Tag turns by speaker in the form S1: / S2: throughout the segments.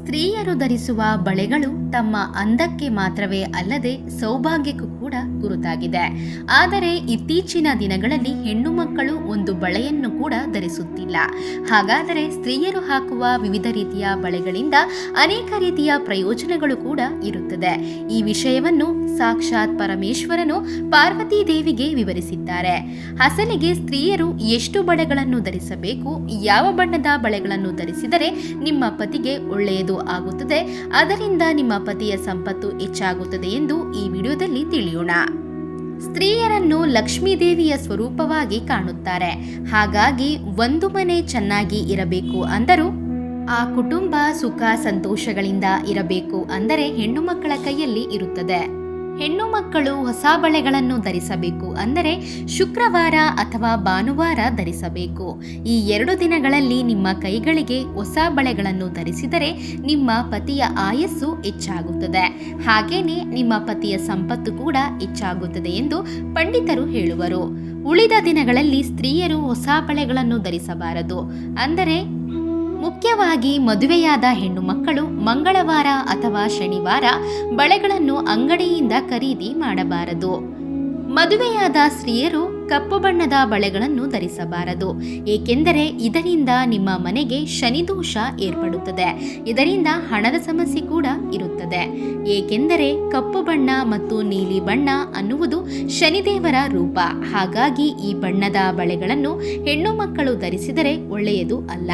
S1: ಸ್ತ್ರೀಯರು ಧರಿಸುವ ಬಳೆಗಳು ತಮ್ಮ ಅಂದಕ್ಕೆ ಮಾತ್ರವೇ ಅಲ್ಲದೆ ಸೌಭಾಗ್ಯಕ್ಕೂ ಕೂಡ ಗುರುತಾಗಿದೆ. ಆದರೆ ಇತ್ತೀಚಿನ ದಿನಗಳಲ್ಲಿ ಹೆಣ್ಣು ಮಕ್ಕಳು ಒಂದು ಬಳೆಯನ್ನು ಕೂಡ ಧರಿಸುತ್ತಿಲ್ಲ. ಹಾಗಾದರೆ ಸ್ತ್ರೀಯರು ಹಾಕುವ ವಿವಿಧ ರೀತಿಯ ಬಳೆಗಳಿಂದ ಅನೇಕ ರೀತಿಯ ಪ್ರಯೋಜನಗಳು ಕೂಡ ಇರುತ್ತದೆ. ಈ ವಿಷಯವನ್ನು ಸಾಕ್ಷಾತ್ ಪರಮೇಶ್ವರನು ಪಾರ್ವತಿ ದೇವಿಗೆ ವಿವರಿಸಿದ್ದಾರೆ. ಅಸಲಿಗೆ ಸ್ತ್ರೀಯರು ಎಷ್ಟು ಬಳೆಗಳನ್ನು ಧರಿಸಬೇಕು, ಯಾವ ಬಣ್ಣದ ಬಳೆಗಳನ್ನು ಧರಿಸಿದರೆ ನಿಮ್ಮ ಪತಿಗೆ ಒಳ್ಳೆಯದು ಆಗುತ್ತದೆ. ಅದರಿಂದ ನಿಮ್ಮ ಪತಿಯ ಸಂಪತ್ತು ಹೆಚ್ಚಾಗುತ್ತದೆ ಎಂದು ಈ ವಿಡಿಯೋದಲ್ಲಿ ತಿಳಿಯೋಣ. ಸ್ತ್ರೀಯರನ್ನು ಲಕ್ಷ್ಮೀದೇವಿಯ ಸ್ವರೂಪವಾಗಿ ಕಾಣುತ್ತಾರೆ. ಹಾಗಾಗಿ ಒಂದು ಮನೆ ಚೆನ್ನಾಗಿ ಇರಬೇಕು ಅಂದರೂ, ಆ ಕುಟುಂಬ ಸುಖ ಸಂತೋಷಗಳಿಂದ ಇರಬೇಕು ಅಂದರೆ ಹೆಣ್ಣು ಮಕ್ಕಳ ಕೈಯಲ್ಲಿ ಇರುತ್ತದೆ. ಹೆಣ್ಣು ಮಕ್ಕಳು ಹೊಸ ಬಳೆಗಳನ್ನು ಧರಿಸಬೇಕು ಅಂದರೆ ಶುಕ್ರವಾರ ಅಥವಾ ಭಾನುವಾರ ಧರಿಸಬೇಕು. ಈ ಎರಡು ದಿನಗಳಲ್ಲಿ ನಿಮ್ಮ ಕೈಗಳಿಗೆ ಹೊಸ ಬಳೆಗಳನ್ನು ಧರಿಸಿದರೆ ನಿಮ್ಮ ಪತಿಯ ಆಯಸ್ಸು ಹೆಚ್ಚಾಗುತ್ತದೆ. ಹಾಗೇನೆ ನಿಮ್ಮ ಪತಿಯ ಸಂಪತ್ತು ಕೂಡ ಹೆಚ್ಚಾಗುತ್ತದೆ ಎಂದು ಪಂಡಿತರು ಹೇಳುವರು. ಉಳಿದ ದಿನಗಳಲ್ಲಿ ಸ್ತ್ರೀಯರು ಹೊಸ ಬಳೆಗಳನ್ನು ಧರಿಸಬಾರದು. ಅಂದರೆ ಮುಖ್ಯವಾಗಿ ಮದುವೆಯಾದ ಹೆಣ್ಣು ಮಕ್ಕಳು ಮಂಗಳವಾರ ಅಥವಾ ಶನಿವಾರ ಬಳೆಗಳನ್ನು ಅಂಗಡಿಯಿಂದ ಖರೀದಿ ಮಾಡಬಾರದು. ಮದುವೆಯಾದ ಸ್ತ್ರೀಯರು ಕಪ್ಪು ಬಣ್ಣದ ಬಳೆಗಳನ್ನು ಧರಿಸಬಾರದು. ಏಕೆಂದರೆ ಇದರಿಂದ ನಿಮ್ಮ ಮನೆಗೆ ಶನಿದೋಷ ಏರ್ಪಡುತ್ತದೆ. ಇದರಿಂದ ಹಣದ ಸಮಸ್ಯೆ ಕೂಡ ಇರುತ್ತದೆ. ಏಕೆಂದರೆ ಕಪ್ಪು ಬಣ್ಣ ಮತ್ತು ನೀಲಿ ಬಣ್ಣ ಅನ್ನುವುದು ಶನಿದೇವರ ರೂಪ. ಹಾಗಾಗಿ ಈ ಬಣ್ಣದ ಬಳೆಗಳನ್ನು ಹೆಣ್ಣು ಮಕ್ಕಳು ಧರಿಸಿದರೆ ಒಳ್ಳೆಯದು ಅಲ್ಲ.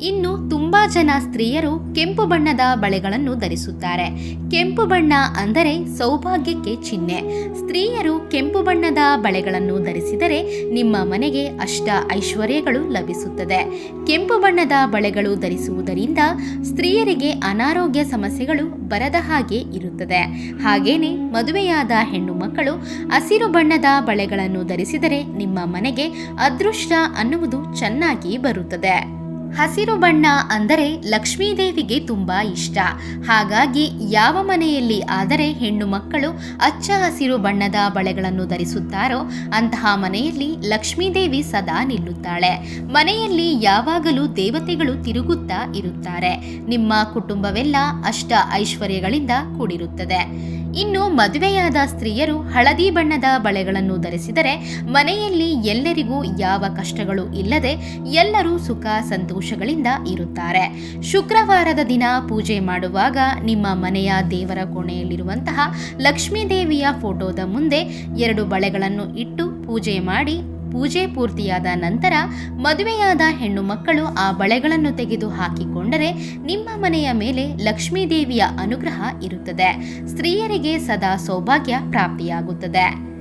S1: ಇನ್ನು ತುಂಬಾ ಜನ ಸ್ತ್ರೀಯರು ಕೆಂಪು ಬಣ್ಣದ ಬಳೆಗಳನ್ನು ಧರಿಸುತ್ತಾರೆ. ಕೆಂಪು ಬಣ್ಣ ಅಂದರೆ ಸೌಭಾಗ್ಯಕ್ಕೆ ಚಿಹ್ನೆ. ಸ್ತ್ರೀಯರು ಕೆಂಪು ಬಣ್ಣದ ಬಳೆಗಳನ್ನು ಧರಿಸಿದರೆ ನಿಮ್ಮ ಮನೆಗೆ ಅಷ್ಟ ಐಶ್ವರ್ಯಗಳು ಲಭಿಸುತ್ತದೆ. ಕೆಂಪು ಬಣ್ಣದ ಬಳೆಗಳು ಧರಿಸುವುದರಿಂದ ಸ್ತ್ರೀಯರಿಗೆ ಅನಾರೋಗ್ಯ ಸಮಸ್ಯೆಗಳು ಬರದ ಹಾಗೆ ಇರುತ್ತದೆ. ಹಾಗೇನೆ ಮದುವೆಯಾದ ಹೆಣ್ಣು ಮಕ್ಕಳು ಹಸಿರು ಬಣ್ಣದ ಬಳೆಗಳನ್ನು ಧರಿಸಿದರೆ ನಿಮ್ಮ ಮನೆಗೆ ಅದೃಷ್ಟ ಅನ್ನುವುದು ಚೆನ್ನಾಗಿ ಬರುತ್ತದೆ. ಹಸಿರು ಬಣ್ಣ ಅಂದರೆ ಲಕ್ಷ್ಮೀದೇವಿಗೆ ತುಂಬಾ ಇಷ್ಟ. ಹಾಗಾಗಿ ಯಾವ ಮನೆಯಲ್ಲಿ ಆದರೆ ಹೆಣ್ಣು ಮಕ್ಕಳು ಅಚ್ಚ ಹಸಿರು ಬಣ್ಣದ ಬಳೆಗಳನ್ನು ಧರಿಸುತ್ತಾರೋ ಅಂತಹ ಮನೆಯಲ್ಲಿ ಲಕ್ಷ್ಮೀದೇವಿ ಸದಾ ನಿಲ್ಲುತ್ತಾಳೆ. ಮನೆಯಲ್ಲಿ ಯಾವಾಗಲೂ ದೇವತೆಗಳು ತಿರುಗುತ್ತಾ ಇರುತ್ತಾರೆ. ನಿಮ್ಮ ಕುಟುಂಬವೆಲ್ಲ ಅಷ್ಟ ಐಶ್ವರ್ಯಗಳಿಂದ ಕೂಡಿರುತ್ತದೆ. ಇನ್ನು ಮದುವೆಯಾದ ಸ್ತ್ರೀಯರು ಹಳದಿ ಬಣ್ಣದ ಬಳೆಗಳನ್ನು ಧರಿಸಿದರೆ ಮನೆಯಲ್ಲಿ ಎಲ್ಲರಿಗೂ ಯಾವ ಕಷ್ಟಗಳು ಇಲ್ಲದೆ ಎಲ್ಲರೂ ಸುಖ ಸಂತೋಷಗಳಿಂದ ಇರುತ್ತಾರೆ. ಶುಕ್ರವಾರದ ದಿನ ಪೂಜೆ ಮಾಡುವಾಗ ನಿಮ್ಮ ಮನೆಯ ದೇವರ ಕೋಣೆಯಲ್ಲಿರುವಂತಹ ಲಕ್ಷ್ಮೀ ದೇವಿಯ ಫೋಟೋದ ಮುಂದೆ ಎರಡು ಬಳೆಗಳನ್ನು ಇಟ್ಟು ಪೂಜೆ ಮಾಡಿ ಪೂಜೆ ಪೂರ್ತಿಯಾದ ನಂತರ ಮದುವೆಯಾದ ಹೆಣ್ಣು ಮಕ್ಕಳು ಆ ಬಳೆಗಳನ್ನು ತೆಗೆದು ಹಾಕಿಕೊಂಡರೆ ನಿಮ್ಮ ಮನೆಯ ಮೇಲೆ ಲಕ್ಷ್ಮೀದೇವಿಯ ಅನುಗ್ರಹ ಇರುತ್ತದೆ. ಸ್ತ್ರೀಯರಿಗೆ ಸದಾ ಸೌಭಾಗ್ಯ ಪ್ರಾಪ್ತಿಯಾಗುತ್ತದೆ.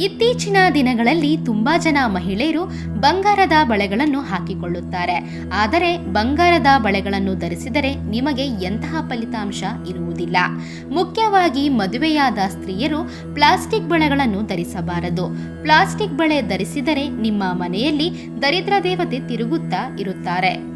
S1: ಇತ್ತೀಚಿನ ದಿನಗಳಲ್ಲಿ ತುಂಬಾ ಜನ ಮಹಿಳೆಯರು ಬಂಗಾರದ ಬಳೆಗಳನ್ನು ಹಾಕಿಕೊಳ್ಳುತ್ತಾರೆ. ಆದರೆ ಬಂಗಾರದ ಬಳೆಗಳನ್ನು ಧರಿಸಿದರೆ ನಿಮಗೆ ಎಂತಹ ಫಲಿತಾಂಶ ಇರುವುದಿಲ್ಲ. ಮುಖ್ಯವಾಗಿ ಮದುವೆಯಾದ ಸ್ತ್ರೀಯರು ಪ್ಲಾಸ್ಟಿಕ್ ಬಳೆಗಳನ್ನು ಧರಿಸಬಾರದು. ಪ್ಲಾಸ್ಟಿಕ್ ಬಳೆ ಧರಿಸಿದರೆ ನಿಮ್ಮ ಮನೆಯಲ್ಲಿ ದರಿದ್ರ ದೇವತೆ ತಿರುಗುತ್ತಾ ಇರುತ್ತಾರೆ.